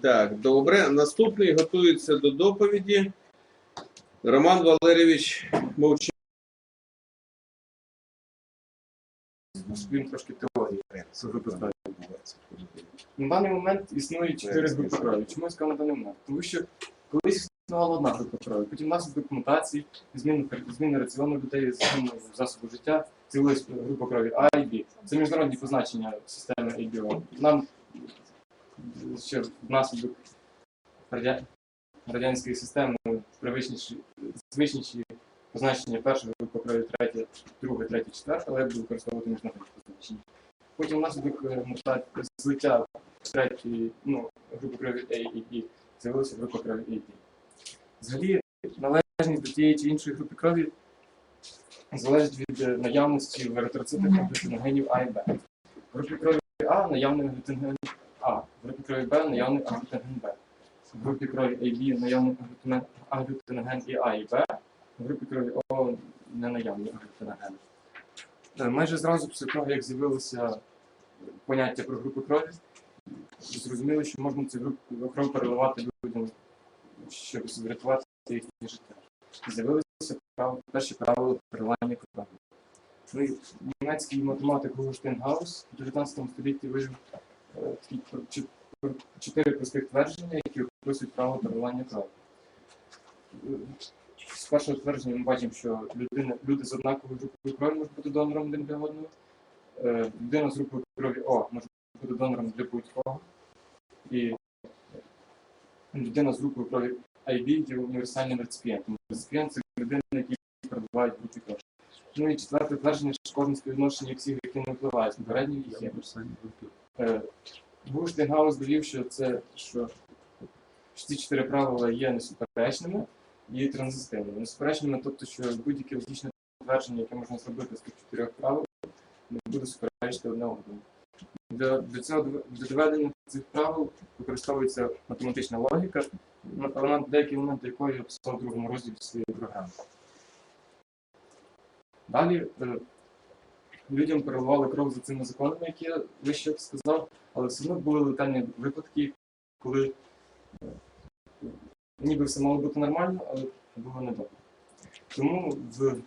Так, добре. Наступний готується до доповіді. Роман Валерійович Мовчан. Він трошки теорії групи крові. На даний момент існує чотири групи крові. Чому я сказав на даний момент? Тому що колись існувала одна група крові, потім внаслідок мутації, зміни, зміни раціону людей, зміни засобу життя, з'явилась група крові А і Б. Це міжнародні позначення системи ABO. Нам ще внаслідок радя... радянської системи привичніші, звичніші позначення першої групи крові, третя, друга, третя, четверта, але я буду використовувати міжнародні позначення. Потім внаслідок е, злиття третьої ну, групи крові А і B з'явилася група крові A B. Взагалі, належність до тієї чи іншої групи крові залежить від е, наявності в еритроцитах аглютиногенів А і Б. В групі крові А наявний аглютиноген А, в групі крові Б наявний аглютиноген Б. В групі крові AB наявний аглютиноген і А і Б, в групі крові О не наявний аглютиноген. Е, Майже зразу після того, як з'явилося поняття про групи крові, зрозуміло, що можна цю групу кров переливати людям, щоб врятувати їхнє життя. З'явилися перші правила переливання крові. Ну, німецький математик Гуго в 19 столітті вивів чотири простих твердження, які описують правила переливання крові. З першого твердження ми бачимо, що людина, люди з однаковою групою крові можуть бути донором один для одного. Е, Людина з групою крові О може бути донором для будь-кого. І людина з групою крові IB є універсальним реципієнтом. Реципієнт це людина, які перебувають крові. Ну і четверте твердження, що кожне співвідношення всіх, які не впливають на попереднє і є. Гуштенгаус довів, що це що ці чотири правила є несуперечними і транзистивними. Несуперечними, тобто, що будь-яке логічне твердження, яке можна зробити з тих чотирьох правил, не буде суперечити одне одному. Для, для цього для доведення цих правил використовується математична логіка, на- вона деякі моменти якої я описав у другому розділі своєї програми. Далі е, людям переливали кров за цими законами, які я вище сказав, але все одно були летальні випадки, коли е, ніби все мало бути нормально, але було недобре. Тому в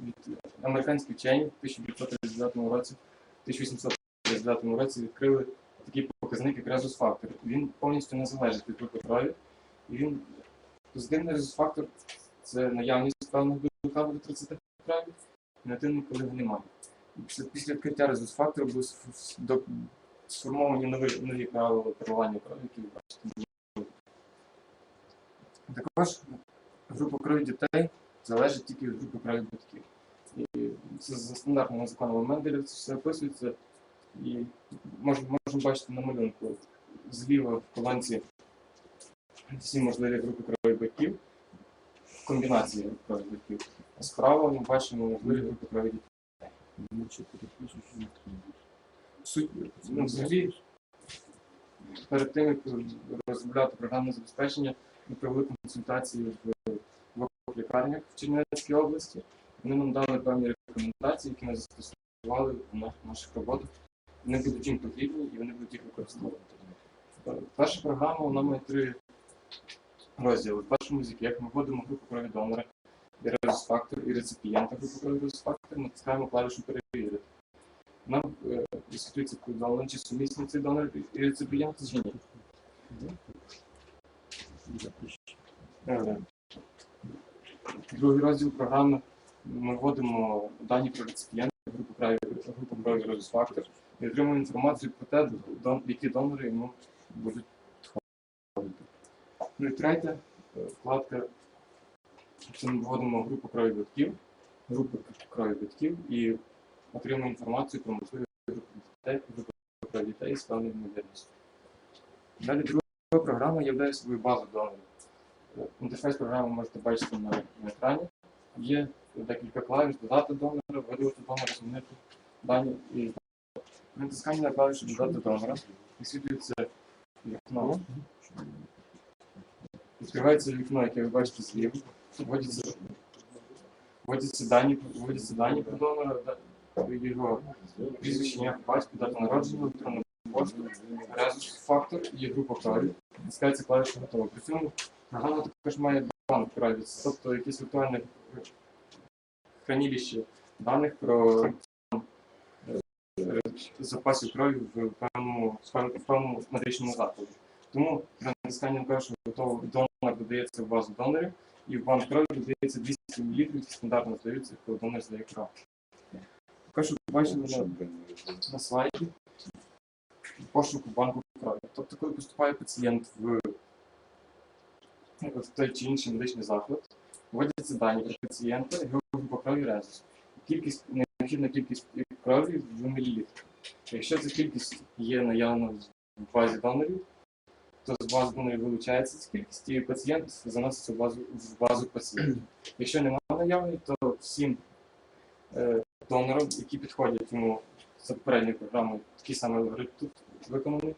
від американські вчені в 1939 році, 1839 році відкрили такий показник, як резус-фактор. Він повністю не залежить від групи крові. Він позитивний резус-фактор це наявність білка в 30 крові, негативний, коли його немає. Після, відкриття резус-фактору були сформовані нові, нові правила переливання крові, які ви бачите. Також група крові дітей залежить тільки від групи крові батьків. І це за стандартними законами це все описується. І можемо, можемо бачити на малюнку зліва в колонці всі можливі групи крові батьків, комбінації крові батьків. А справа ми бачимо можливі групи крові дітей. Суть, ну, взагалі, перед тим, як розробляти програмне забезпечення, ми провели консультації в двох лікарнях в Чернівецькій області. Вони нам дали певні рекомендації, які ми застосували в наших роботах. Вони будуть їм потрібні і вони будуть їх використовувати. Перша програма вона має три розділи. В першому з яких ми вводимо групу крові донора, резус-фактор, і реципієнта групи резус-фактор, натискаємо клавішу перевірити. Нам е, висвітлюється повідомлення, чи сумісний цей донор і реципієнт чи ні. Е, Другий розділ програми ми вводимо дані про реципієнта, групу крові, групу крові резус-фактор і отримуємо інформацію про те, які донори йому будуть входити. Ну і третя е, вкладка. Ми вводимо групу крові батьків, групу крові батьків і отримуємо інформацію про можливі групи дітей, групи крові дітей з певною ймовірністю. Далі друга програма є собою базу донорів. Інтерфейс програми можете бачити на, екрані. Є декілька клавіш, додати донора, видалити донора, змінити дані. І при натисканні на додати донора висвітлюється вікно. Відкривається вікно, яке ви бачите зліва. Вводяться дані, вводяться дані про донора, його прізвище, ім'я, по батьку, дата народження, електронна кожен резус фактор є група крові, натискається клавіша готова. При цьому програма також має банк privacy, тобто якесь віртуальне хранилище даних про е, запасів крові в певному, в певному медичному закладі. Тому при натисканні на першого готового донор додається в базу донорів, і в банк крові додається 200 мл, які стандартно здаються, коли донор здає кров. Також ви бачили на, слайді пошуку банку крові. Тобто, коли поступає пацієнт в, в той чи інший медичний заклад, вводяться дані про пацієнта, його група крові резус. Кількість, необхідна кількість крові в мілілітрах. Якщо ця кількість є наявна в базі донорів, то з бази донорів вилучається ця кількість, і пацієнт заноситься в базу, в базу пацієнтів. Якщо немає наявної, то всім е, донорам, які підходять йому за попередньою програмою, такий самий алгоритм тут виконаний,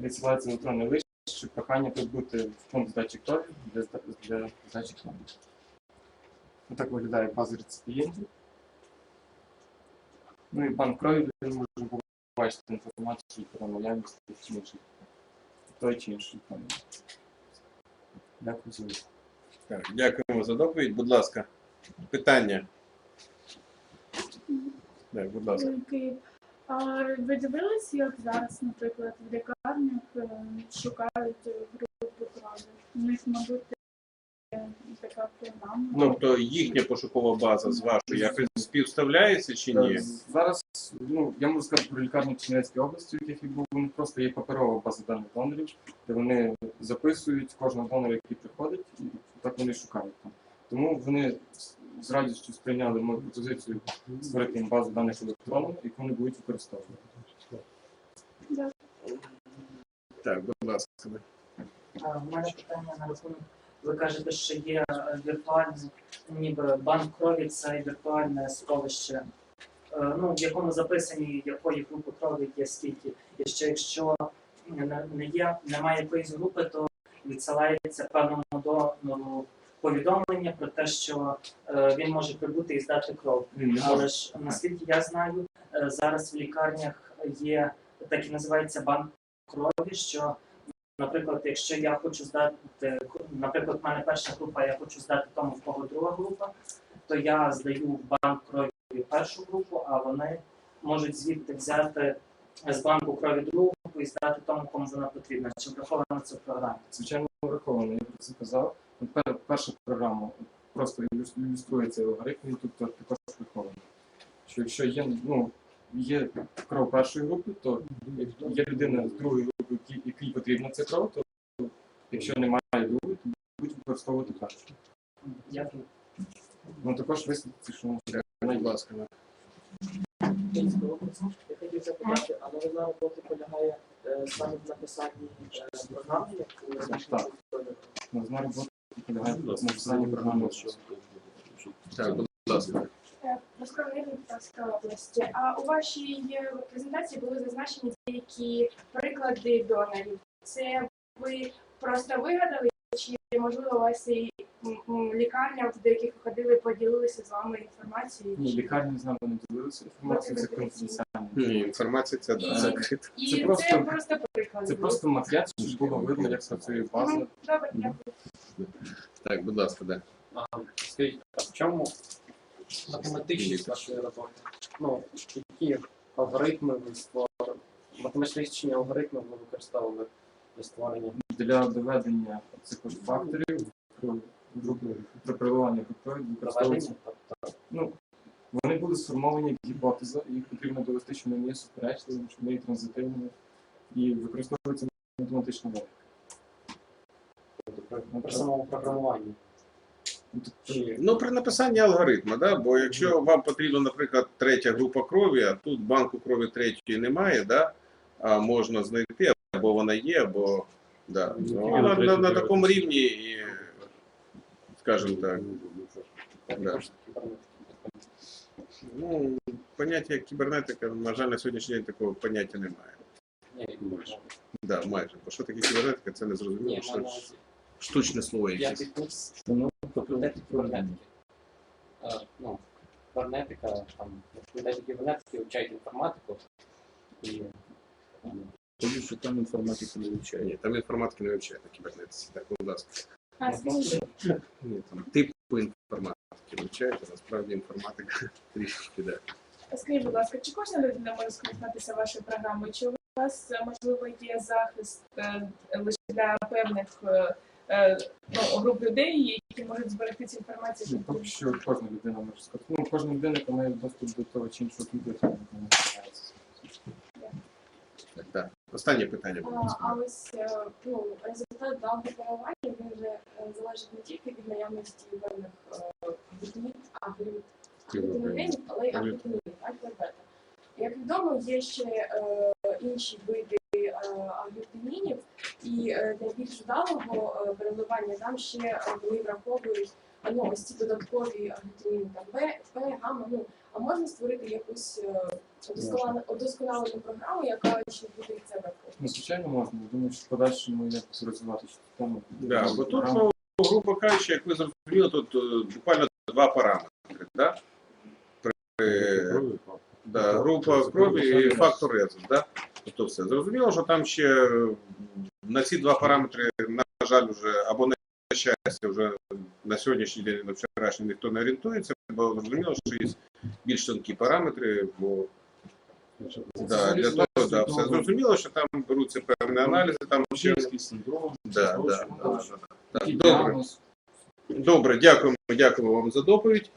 відсилається електронний лист, щоб прохання прибути в пункт здачі крові для, для здачі крові. Отак виглядає база реципієнтів. Ну і банк крові, де ми можемо побачити інформацію про наявність чи інших той чи інший крові. Дякую за увагу. Так, дякуємо за доповідь. Будь ласка, питання. Так, будь ласка. А ви дивились, як зараз, наприклад, в лікарнях е, шукають групу крові? У них, мабуть. Ну, то їхня пошукова база з вашою якось співставляється чи ні? Зараз ну, я можу сказати про лікарню Чернівецької області, в яких я був, у них просто є паперова база даних донорів, де вони записують кожного донора, який приходить, і так вони шукають там. Тому вони з- радістю сприйняли мою пропозицію створити їм базу даних електронну, яку вони будуть використовувати. Так, будь ласка. В мене питання на рахунок. Ви кажете, що є е, віртуальний, ніби банк крові це віртуальне сховище, е, ну, в якому записані якої групи крові є скільки. І що якщо не не є, немає якоїсь групи, то відсилається певному донору повідомлення про те, що е, він може прибути і здати кров. Але ж наскільки я знаю, е, зараз в лікарнях є так і називається банк крові, що, наприклад, якщо я хочу здати, наприклад, в мене перша група, я хочу здати тому, в кого друга група, то я здаю в банк крові першу групу, а вони можуть звідти взяти з банку крові другу групу і здати тому, кому вона потрібна. Чи враховано це в програмі? Звичайно, враховано. Я про це казав. Пер- Перша програма просто ілюс- ілюструє цей алгоритм, тут також врахований. Що якщо є, ну, є кров першої групи, то є людина з другої групи, якій, потрібна ця кров, то якщо немає другої, то будуть використовувати першу. Дякую. Ну також висвітлити, що Будь ласка. Я хотів запитати, а новина роботи полягає е, саме в написанні е, програми, як Так. новизна роботи полягає в написанні програми. Так, будь ласка. Москва Полтавської області. А у вашій е, презентації були зазначені деякі приклади донорів. Це ви просто вигадали, чи можливо у вас і лікарня, в деяких ходили, поділилися з вами інформацією? Ні, лікарні з нами не ділилися інформацією, це конфіденціально. Ні, інформація ця да, І- закрита. І Це це просто- просто, приклади. Це просто макет, щоб було видно, як працює база. Добре, дякую. Так, будь ласка, да. А, Скажіть, а в чому математичність вашої роботи? Ну, які алгоритми ви створили? Математичні алгоритми ви використовували для створення? для доведення цих от факторів переливання використовуються. Тобто, Ну, вони були сформовані як гіпотеза, їх потрібно довести, що вони є суперечливими, що вони є транзитивними, і використовується математична логіка. при, при самому програмуванні? Ну, Чи Ну, при написанні алгоритму, да? бо якщо вам потрібна, наприклад, третя група крові, а тут банку крові третьої немає, да? а можна знайти, або вона є, або да. ну, на, на, на такому рівні, і, скажімо так, да. ну, поняття кібернетика, на жаль, на сьогоднішній день такого поняття немає. ні, майже. Да, майже. Бо що таке кібернетика, це не зрозуміло. Що штучне слово якесь. п'ятий курс ну, факультеті кібернетики. Ну, кібернетика, там, на факультеті кібернетики вивчають інформатику і Тоді що там інформатика не вивчає. Ні, там інформатики не вивчає на кібернетиці. Так, будь ласка. А скажіть, Ні, там типу інформатики вивчаєте, насправді інформатика трішечки, да. скажіть, будь ласка, чи кожна людина може скористатися вашою програмою? Чи у вас е, можливо є захист е, лише для певних е, ну, груп людей, які можуть зберегти цю інформацію? Ну, щоб що кожна людина може сказати. Ну, кожна людина, яка має доступ до того чи іншого комп'ютера. Так, да. Останнє питання, А, а ось е, ну, результат даного він вже е, залежить не тільки від наявності певних глютамін, аглютиногенів, але й аглютинів, альфа-бета. Як відомо, є ще е, інші види е, аглютинінів, і е, для більш вдалого е, переливання там ще е, вони враховують е, ну, ось ці додаткові аглютиніни, там Б, П, гамма, ну, а можна створити якусь е, удосконалену, програму, яка ще буде це враховувати? Ну, звичайно, можна. Думаю, що в подальшому якось розвивати цю тему. Да, бо тут, ну, грубо кажучи, як ви зрозуміли, тут е, буквально два параметри. Да? При, да, група крові і фактор резус. Да? Тобто все. Зрозуміло, що там ще е, на ці два параметри, на жаль, вже або на щастя, вже на сьогоднішній день, на вчорашній ніхто не орієнтується, бо зрозуміло, що є більш тонкі параметри, бо да, для того, да, все зрозуміло, що там беруться певні аналізи, там ще синдром. да, да, да, да. Так, добре. Добре, дякуємо, дякуємо вам за доповідь.